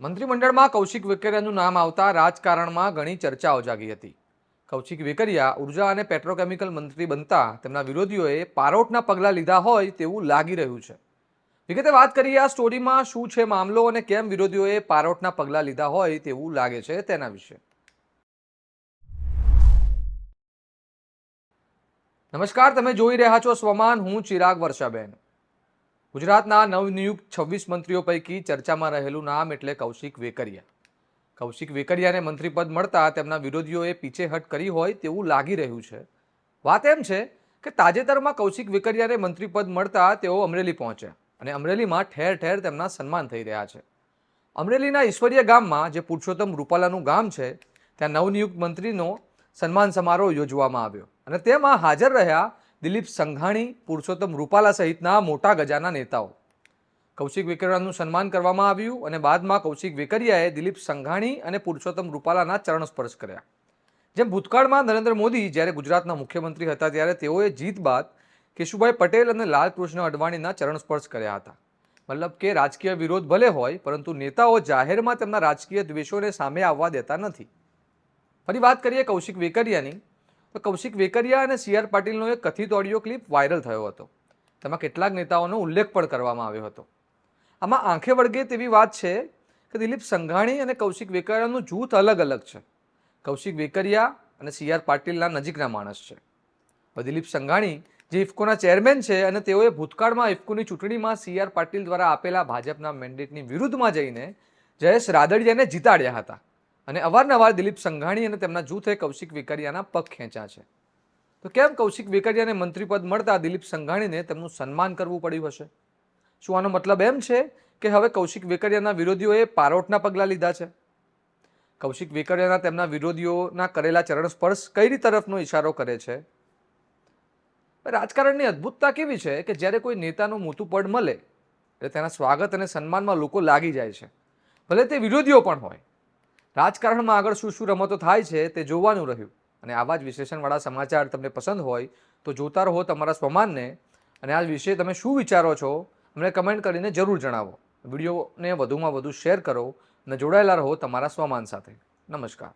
મંત્રીમંડળમાં કૌશિક વેકરિયાનું નામ આવતા રાજકારણમાં ઘણી ચર્ચાઓ જાગી હતી. કૌશિક વેકરિયા ઊર્જા અને પેટ્રોકેમિકલ મંત્રી બનતા તેમના વિરોધીઓએ પારોટના પગલાં લીધા હોય તેવું લાગી રહ્યું છે. વિગતે વાત કરીએ આ સ્ટોરીમાં શું છે મામલો અને કેમ વિરોધીઓએ પારોટના પગલાં લીધા હોય તેવું લાગે છે તેના વિશે. નમસ્કાર, તમે જોઈ રહ્યા છો સ્વમાન, હું ચિરાગ વર્ષાબેન. ગુજરાતના નવનિયુક્ત છવ્વીસ મંત્રીઓ પૈકી ચર્ચામાં રહેલું નામ એટલે કૌશિક વેકરિયા. કૌશિક વેકરિયાને મંત્રીપદ મળતા તેમના વિરોધીઓએ પીછેહટ કરી હોય તેવું લાગી રહ્યું છે. વાત એમ છે કે તાજેતરમાં કૌશિક વેકરિયાને મંત્રીપદ મળતા તેઓ અમરેલી પહોંચ્યા અને અમરેલીમાં ઠેર ઠેર તેમના સન્માન થઈ રહ્યા છે. અમરેલીના ઈશ્વરીય ગામમાં, જે પુરુષોત્તમ રૂપાલાનું ગામ છે, ત્યાં નવનિયુક્ત મંત્રીનો સન્માન સમારોહ યોજવામાં આવ્યો અને તેમાં હાજર રહ્યા દિલીપ સંઘાણી, પુરુષોત્તમ રૂપાલા સહિતના મોટા ગજાના નેતાઓ. કૌશિક વેકરિયાનું સન્માન કરવામાં આવ્યું અને બાદમાં કૌશિક વેકરિયાએ દિલીપ સંઘાણી અને પુરુષોત્તમ રૂપાલાના ચરણ સ્પર્શ કર્યા. જેમ ભૂતકાળમાં નરેન્દ્ર મોદી જ્યારે ગુજરાતના મુખ્યમંત્રી હતા ત્યારે તેઓએ જીત બાદ કેશુભાઈ પટેલ અને લાલકૃષ્ણ અડવાણીના ચરણ સ્પર્શ કર્યા હતા. મતલબ કે રાજકીય વિરોધ ભલે હોય, પરંતુ નેતાઓ જાહેરમાં તેમના રાજકીય દ્વેષોને સામે આવવા દેતા નથી. ફરી વાત કરીએ કૌશિક વેકરિયાની. તો કૌશિક વેકરિયા અને સી આર પાટીલનો એક કથિત ઓડિયો ક્લિપ વાયરલ થયો હતો. તેમાં કેટલાક નેતાઓનો ઉલ્લેખ પણ કરવામાં આવ્યો હતો. આમાં આંખે વળગે તેવી વાત છે કે દિલીપ સંઘાણી અને કૌશિક વેકરિયાનું જૂથ અલગ અલગ છે. કૌશિક વેકરિયા અને સી આર પાટીલના નજીકના માણસ છે. હવે દિલીપ સંઘાણી જે ઇફકોના ચેરમેન છે અને તેઓએ ભૂતકાળમાં ઇફકોની ચૂંટણીમાં સી આર પાટીલ દ્વારા આપેલા ભાજપના મેન્ડેટની વિરુદ્ધમાં જઈને જયેશ રાદડિયાને જીતાડ્યા હતા. અને અવારનવાર દિલીપ સંઘાણી અને તેમના જૂથે કૌશિક વેકરિયાના પગ ખેંચ્યા છે. તો કેમ કૌશિક વેકરિયાને મંત્રીપદ મળતા દિલીપ સંઘાણીને તેમનું સન્માન કરવું પડ્યું હશે? શું આનો મતલબ એમ છે કે હવે કૌશિક વેકરિયાના વિરોધીઓએ પારોટના પગલાં લીધા છે? કૌશિક વેકરિયાના તેમના વિરોધીઓના કરેલા ચરણ સ્પર્શ કઈ તરફનો ઇશારો કરે છે? રાજકારણની અદ્ભુતતા કેવી છે કે જ્યારે કોઈ નેતાનું મોટું પડ મળે, એટલે તેના સ્વાગત અને સન્માનમાં લોકો લાગી જાય છે. ભલે તે વિરોધીઓ પણ હોય રાજકારણમાં આગળ શું શું રમતો થાય છે તે જોવાનું રહ્યું. અને આવા જ વિશ્લેષણવાળા સમાચાર તમને પસંદ હોય તો જોતા રહો તમારા સ્વમાનને. અને આ વિશે તમે શું વિચારો છો અમને કમેન્ટ કરીને જરૂર જણાવો. વિડીયોને વધુમાં વધુ શેર કરો અને જોડાયેલા રહો તમારા સ્વમાન સાથે. નમસ્કાર.